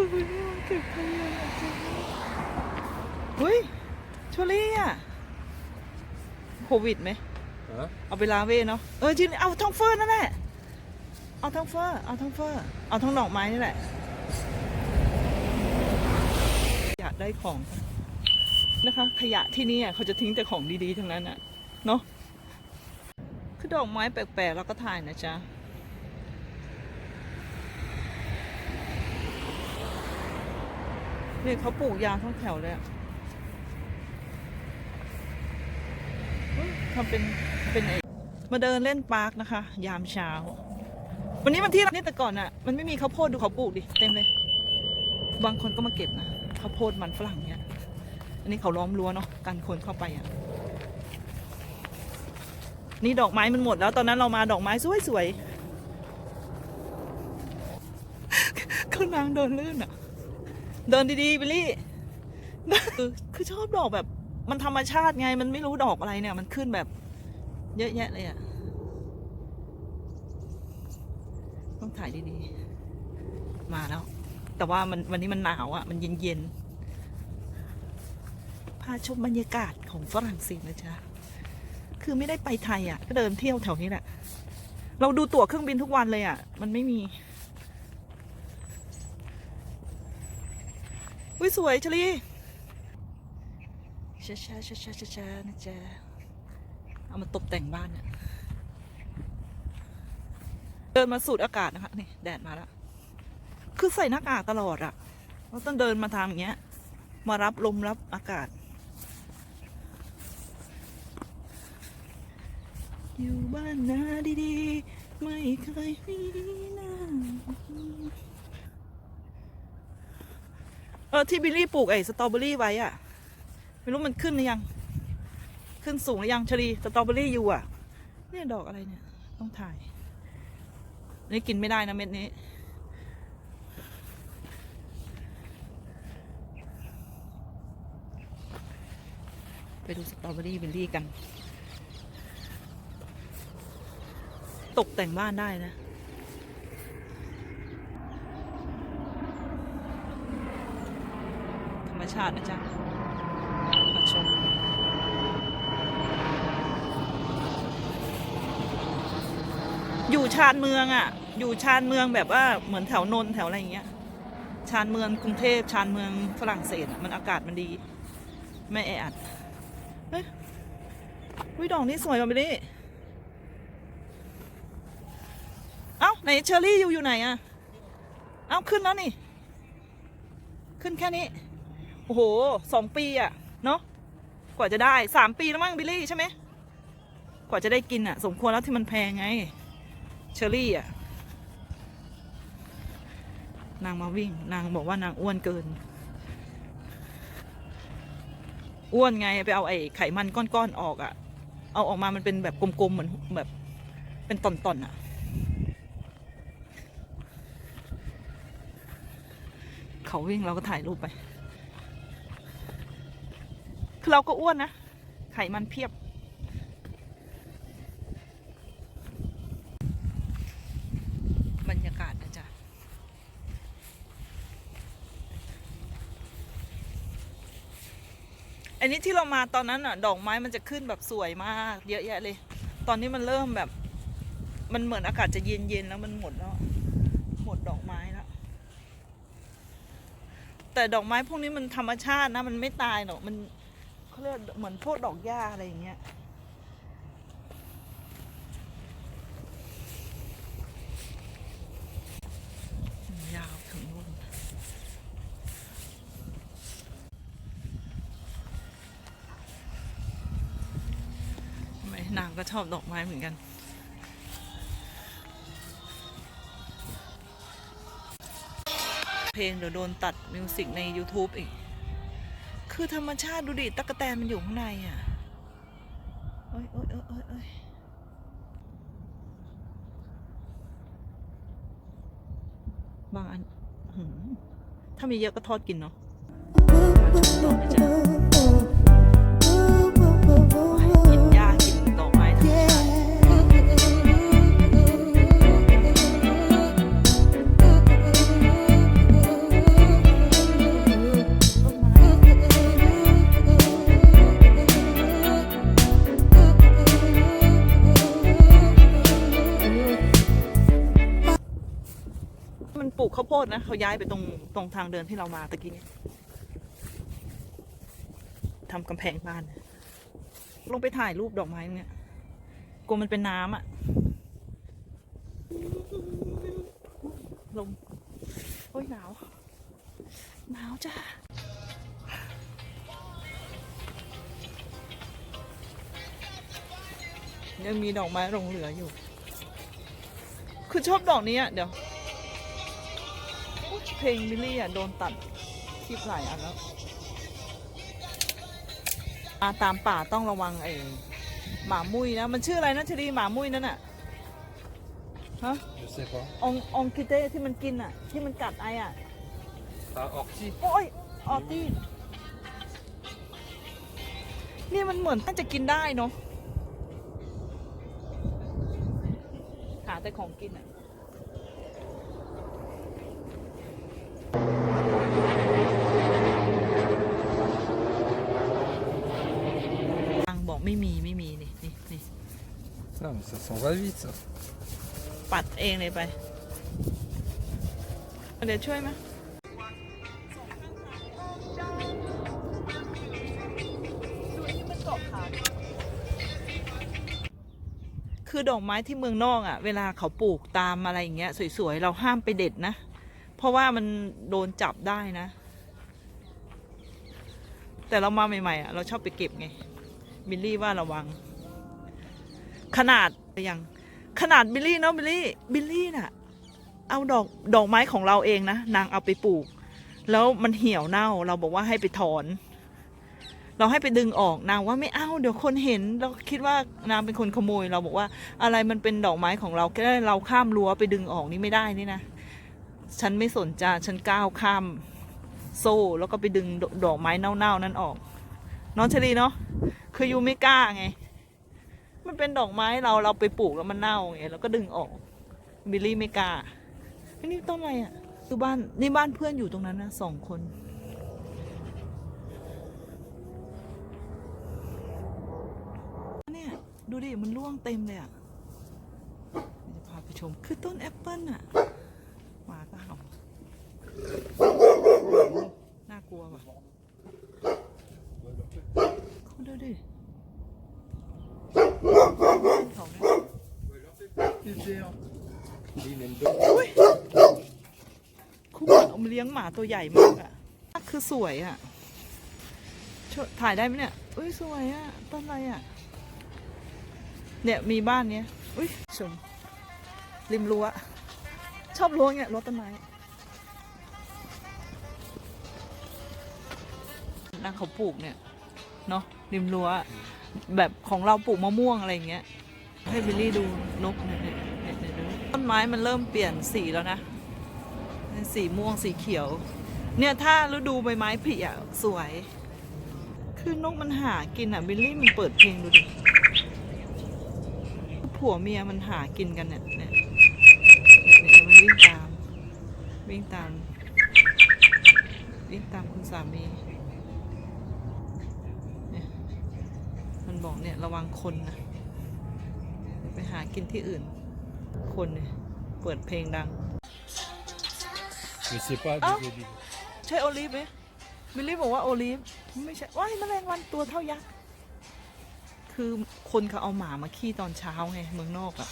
คือไม่มาเก็บขยะจริงเฮ้ยชวลี่อะโควิดไหมฮะเอาไปลาเว่เนาะเออจริงเอาทั้งเฟอร์นั่นแหละเอาทั้งเฟอร์เอาทั้งเฟอร์เอาทั้งดอกไม้นี่แหละ อยากได้ของนะคะ ขยะที่นี่อะเขาจะทิ้งแต่ของดีๆทั้งนั้นอะเนาะคือดอกไม้แปลกๆเราก็ถ่ายนะจ๊ะ นี่เขาปลูกยางทั้งแถวเลยอะทำเป็นเป็นไอมาเดินเล่นปาร์คนะคะ ยามเช้า วันนี้มันที่นี่แต่ก่อนอะมันไม่มีข้าวโพดดูเขาปลูกดิเต็มเลย บางคนก็มาเก็บนะข้าวโพดมันฝรั่งเนี่ยอันนี้เขาล้อมรั้วเนาะกันคนเข้าไปอะนี่ดอกไม้มันหมดแล้วตอนนั้นเรามาดอกไม้สวยๆคือนางเดินลื่นอะ เดินดีๆบิลลี่ คือชอบดอกแบบ มันธรรมชาติไง มันไม่รู้ดอกอะไรเนี่ย มันขึ้นแบบ เยอะแยะเลยอะต้องถ่ายดีๆ มาแล้ว แต่ว่ามันวันนี้มันหนาวอะมันเย็นๆ พาชมบรรยากาศของฝรั่งเศสนะจ๊ะ คือไม่ได้ไปไทยอะก็เดินเที่ยวแถวนี้แหละ เราดูตั๋วเครื่องบินทุกวันเลยอะ มันไม่มี อุ้ยสวยชลีช้าช้าช้าช้าช้าช้าๆนะจ๊ะเอามาตกแต่งบ้านเนี่ยเดินมาสูดอากาศนะคะนี่แดดมาแล้ว คือใส่หน้ากากตลอดอะเราต้องเดินมาทางอย่างเงี้ย มารับลมรับอากาศ อยู่บ้านนาดีๆ ไม่เคยมีหน้า เออที่บิลลี่ปลูกไอ้สตรอเบอรี่ไว้อะไม่รู้มันขึ้นหรือยัง ขึ้นสูงหรือยังชลีสตรอเบอรี่อยู่อะเนี่ยดอกอะไรเนี่ย ต้องถ่าย นี่กินไม่ได้นะเม็ดนี้ ไปดูสตรอเบอรี่บิลลี่กัน ตกแต่งบ้านได้นะ ธรรมชาตินะจ๊ะมาชมอยู่ชานเมืองอะ่ะ อยู่ชานเมืองแบบว่าเหมือนแถวนนแถวอะไรอย่างเงี้ย ชานเมืองกรุงเทพชานเมืองฝรั่งเศสมันอากาศมันดี ไม่แออัดเฮ้ยวิดอกนี้สวยกว่าไปดิเอ้าไหนเชอรี่อยู่อยู่ไหนอะเอ้าขึ้นแล้วนี่ ขึ้นแค่นี้ โอ้โหสองปีอะเนาะกว่าจะได้สามปีแล้วมั้งบิลลี่ใช่ไหมกว่าจะได้กินอะสมควรแล้วที่มันแพงไงเชอรี่อะนางมาวิ่ง นางบอกว่านางอ้วนเกิน อ้วนไงไปเอาไอ้ไขมันก้อนๆออกอะเอาออกมามันเป็นแบบกลมๆเหมือนแบบ เป็นตอนๆอะเขาวิ่งเราก็ถ่ายรูปไป คือเราก็อ้วนนะ ไขมันเพียบ บรรยากาศนะจ๊ะ อันนี้ที่เรามาตอนนั้นอะ ดอกไม้มันจะขึ้นแบบสวยมาก เยอะแยะเลย ตอนนี้มันเริ่มแบบ มันเหมือนอากาศจะเย็นๆแล้วมันหมดแล้ว หมดดอกไม้แล้วแต่ดอกไม้พวกนี้มันธรรมชาตินะ มันไม่ตายหรอกมัน เขาเรียกเหมือนพวกดอกหญ้าอะไรอย่างเงี้ยยาวถึงนู่นไมนางก็ชอบดอกไม้เหมือนกันเพลงเดี๋ยวโดนตัดมิวสิกใน YouTube อีก คือธรรมชาติดูดิตะกะแตนมันอยู่ข้างในอะโอ้ยโอ้ยโอ้ยโอ้ยโอ้ยบางอันหืมถ้ามีเยอะก็ทอดกินเนาะ ต่อนะเขาย้ายไปตรงตรงทางเดินที่เรามาตะกี้นี้ทำกำแพงบ้าน ลงไปถ่ายรูปดอกไม้เนี่ยกลัวมันเป็นน้ำอะลมโอ้ยหนาว หนาวจ้ายังมีดอกไม้หลงเหลืออยู่ คือชอบดอกนี้อะ เดี๋ยว เพลงมิลลี่อะโดนตัดคลิปหลายอันแล้วอาตามป่าต้องระวังไอ้หมามุ้ยนะ มันชื่ออะไรนะชลีหมามุ้ยนั่นอะฮะ Je sais pas. ององคิเต้ที่มันกินอะ ที่มันกัดไออะ Ah, ortie. โอ้ยออตี้นี่มันเหมือนน่าจะกินได้เนาะหาแต่ของกินอะ ตังบอก ไม่มีไม่มีนี่นี่นี่ Ça, mais ça s'en va vite, ça. ปัดเองเลยไป เดี๋ยวช่วยไหมคือดอกไม้ที่เมืองนอกอะ่ะ เวลาเขาปลูกตามอะไรอย่างเงี้ย สวยๆ เราห้ามไปเด็ดนะ เพราะว่ามันโดนจับได้นะ แต่เรามาใหม่ๆอะ่ะ เราชอบไปเก็บไง บิลลี่ว่าระวัง ขนาดยังขนาดบิลลี่เนาะบิลลี่บิลลี่น่ะ เอาดอกดอกไม้ของเราเองนะ นางเอาไปปลูก แล้วมันเหี่ยวเน่า เราบอกว่าให้ไปถอน เราให้ไปดึงออกนางว่าไม่เอาเดี๋ยวคนเห็นเราคิดว่านางเป็นคนขโมย เราบอกว่าอะไรมันเป็นดอกไม้ของเราแค่เราข้ามรั้วไปดึงออกนี่ไม่ได้นี่นะฉันไม่สนใจฉันก้าวข้ามโซ่แล้วก็ไปดึงดอกไม้เน่าๆนั้นออก น้องชลีเนาะคือยูไม่กล้าไง มันเป็นดอกไม้เราเราไปปลูกแล้วมันเน่าไงเราก็ดึงออกบิลลี่ไม่กล้าอันนี้ต้นอะไรอะคือบ้านนี่บ้านเพื่อนอยู่ตรงนั้นนะสองคนเนี่ยดูดิมันร่วงเต็มเลยอะจะพาไปชมคือต้นแอปเปิ้ลอะหมาก็เห่าน่ากลัวว่ะ เขาดูดิเขาเนี่ย Il aime bien. อุ้ยคุณหมาเอามาเลี้ยงหมาตัวใหญ่มากอะคือสวยอะช่วยถ่ายได้ไหมเนี่ย อุ้ยสวยอะต้นอะไรอะเนี่ยมีบ้านเนี้ย อุ้ยชมริมรั้วชอบรั้วเนี่ยรั้วต้นไม้นางเขาปลูกเนี่ย เนาะริมรั้วแบบของเราปลูกมะม่วงอะไรอย่างเงี้ยให้บิลลี่ดูนกเนี่ยเนี่ยเนี่ยเนี่ยดูต้นไม้มันเริ่มเปลี่ยนสีแล้วนะ สีม่วงสีเขียว เนี่ยถ้าฤดูใบไม้ผลิอะสวย คือนกมันหากินอะบิลลี่มันเปิดเพลงดูดิผัวเมียมันหากินกันเนี่ยเนี่ยเนี่ยมันวิ่งตาม วิ่งตาม วิ่งตามคุณสามี เนี่ย มัน บอกเนี่ยระวังคนนะไปหากินที่อื่น คนเนี่ยเปิดเพลงดัง Je sais pas. Ah. désolé. ใช่โอลิฟไหมบิลลี่บอกว่าโอลิฟไม่ใช่ว้ายแมลงวันตัวเท่ายักษ์คือคนเขาเอาหมามาขี้ตอนเช้าไงเมืองนอกอะ่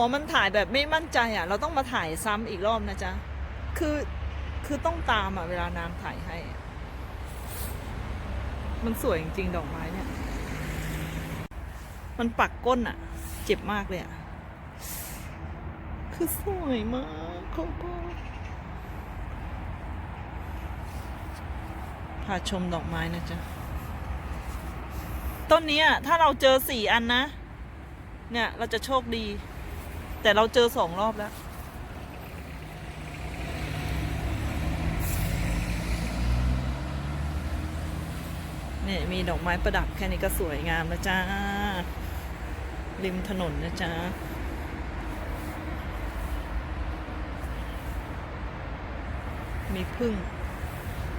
วมันถ่ายแบบไม่มั่นใจอะ เราต้องมาถ่ายซ้ำอีกรอบนะจ๊ะ คือคือต้องตามอะเวลานางถ่ายให้ มันสวยจริงๆดอกไม้เนี่ย มันปักก้นอะ เจ็บมากเลยอะ คือสวยมากเขาก็พาชมดอกไม้นะจ๊ะ ต้นนี้ถ้าเราเจอสี่อันนะ เนี่ย เราจะโชคดี แต่เราเจอสองรอบแล้วเนี่ยมีดอกไม้ประดับแค่นี้ก็สวยงามแล้วจ้า ริมถนนนะจ๊ะมีพึ่ง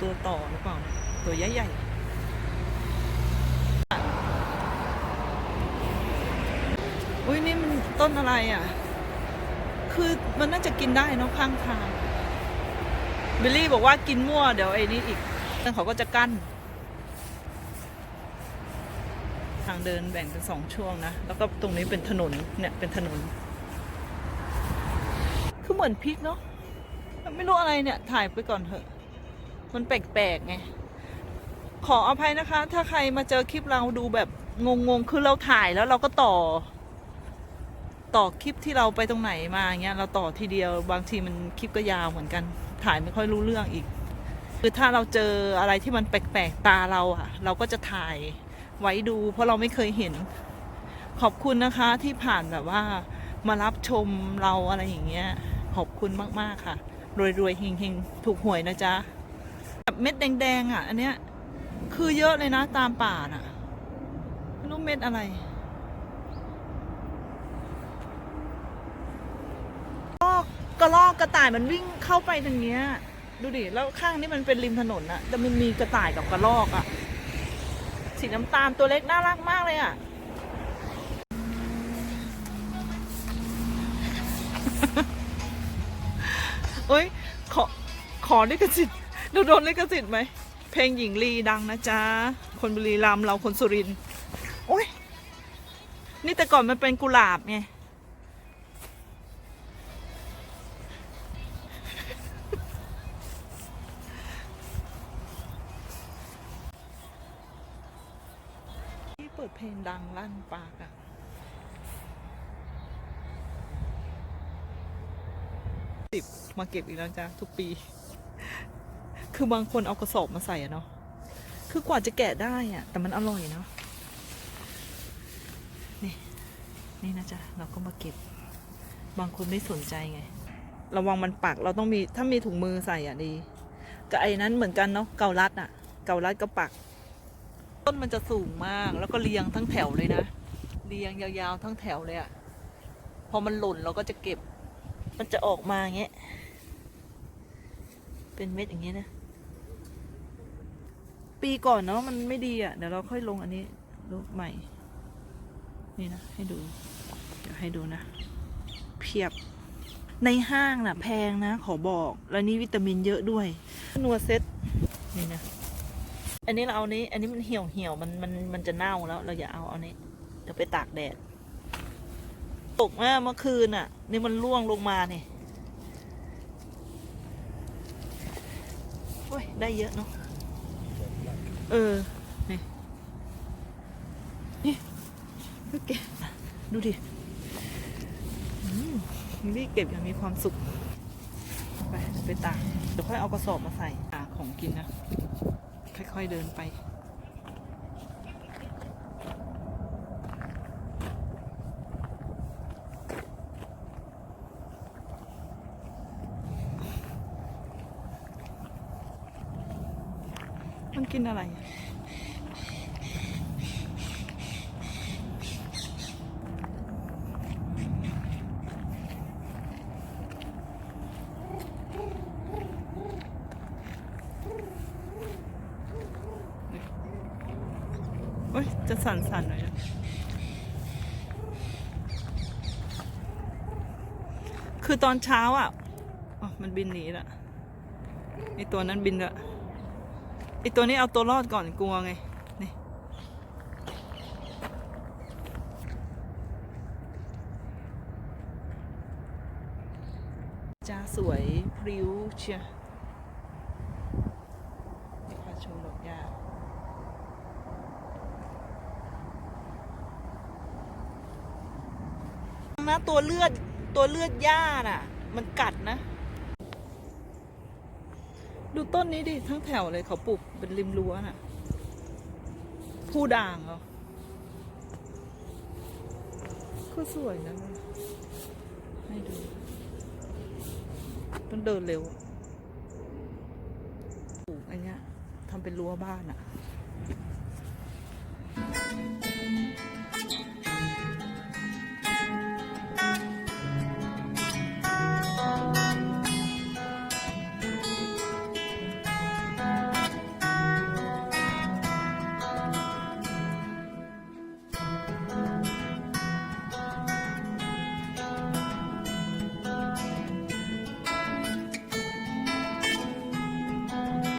ตัวต่อหรือเปล่า ตัวใหญ่ๆอุ้ยนี่มันต้นอะไรอะ คือมันน่าจะกินได้เนะข้างทางบิลลี่บอกว่ากินมั่วเดี๋ยวไอ้นี่อีกแล้วเขาก็จะกั้น ทางเดินแบ่งเป็นสองช่วงนะ แล้วก็ตรงนี้เป็นถนนเนี่ยเป็นถนน คือเหมือนพริกเนาะไม่รู้อะไรเนี่ย ถ่ายไปก่อนเถอะ มันแปลกๆไง ขออภัยนะคะ ถ้าใครมาเจอคลิปเราดูแบบงงๆ คือเราถ่ายแล้วเราก็ต่อ ต่อคลิปที่เราไปตรงไหนมาเงี้ยเราต่อทีเดียวบางทีมันคลิปก็ยาวเหมือนกัน ถ่ายไม่ค่อยรู้เรื่องอีก คือถ้าเราเจออะไรที่มันแปลกๆตาเราอะเราก็จะถ่ายไว้ดู เพราะเราไม่เคยเห็น ขอบคุณนะคะที่ผ่านแบบว่ามารับชมเราอะไรอย่างเงี้ยขอบคุณมากๆค่ะ รวยๆเฮงๆ ถูกหวยนะจ๊ะแบบเม็ดแดงๆอะ อันเนี้ยคือเยอะเลยนะตามป่าน่ะไม่รู้เม็ดอะไร กระลอกกระต่ายมันวิ่งเข้าไปทางเนี้ย ดูดิ แล้วข้างนี้มันเป็นริมถนนอะแต่มันมีกระต่ายกับกระลอกอะสีน้ำตาลตัวเล็กน่ารักมากเลยอะเอ้ย ขอ ขอลิขสิทธิ์เราโดนลิขสิทธิ์ไหม เพลงหญิงลีดังนะจ๊ะ คนบุรีรัมย์เราคนสุรินทร์โอ้ย นี่แต่ก่อนมันเป็นกุหลาบไง ลงดังลั่นปากอะสิบมาเก็บอีกแล้วจ้ะทุกปี คือบางคนเอากระสอบมาใส่อะเนาะ คือกว่าจะแกะได้อะแต่มันอร่อยเนาะ นี่ นี่นะจ๊ะ เราก็มาเก็บ บางคนไม่สนใจไง ระวังมันปัก เราต้องมี ถ้ามีถุงมือใส่อะดี กับไอ้นั้นเหมือนกันเนาะ เกาลัดอะเกาลัดก็ปัก ต้นมันจะสูงมาก แล้วก็เรียงทั้งแถวเลยนะ เรียงยาวๆทั้งแถวเลยอะพอมันหล่นเราก็จะเก็บ มันจะออกมาอย่างเงี้ย เป็นเม็ดอย่างเงี้ยนะ ปีก่อนเนาะมันไม่ดีอะเดี๋ยวเราค่อยลงอันนี้รูปใหม่ นี่นะ ให้ดู เดี๋ยวให้ดูนะ เพียบ ในห้างน่ะ แพงนะ ขอบอก แล้วนี่วิตามินเยอะด้วย นัวเซ็ตนี่นะ อันนี้เราเอานี้ อันนี้มันเหี่ยวเหี่ยวมันมันมันจะเน่าแล้ว เราอย่าเอาเอานี้เดี๋ยวไปตากแดด ตกมาเมื่อคืนอะ นี่มันร่วงลงมาเนี่ยโอ้ยได้เยอะเนาะเออนี่นี่เก็บดูดิอืมนี่เก็บอย่างมีความสุข ไป ไปตากเดี๋ยวค่อยเอากระสอบมาใส่ตากของกินนะ ค่อย ๆเดินไปมันกินอะไร โอ้ยจะสั่นๆหน่อยนะคือตอนเช้าอะอ๋อมันบินหนีละไอตัวนั้นบินละไอตัวนี้เอาตัวรอดก่อนกลัวไงนี่จ้าสวยพริ้วเชียนี่ค่ะชมดอกหญ้า นะ ตัวเลือดตัวเลือดหญ้าน่ะ มันกัดนะ ดูต้นนี้ดิ ทั้งแถวเลยเขาปลูกเป็นริมรั้วน่ะ ผู้ด่างเหรอก็สวยนะให้ดูต้องเดินเร็วปลูกอันเนี้ยทำเป็นรั้วบ้านอะ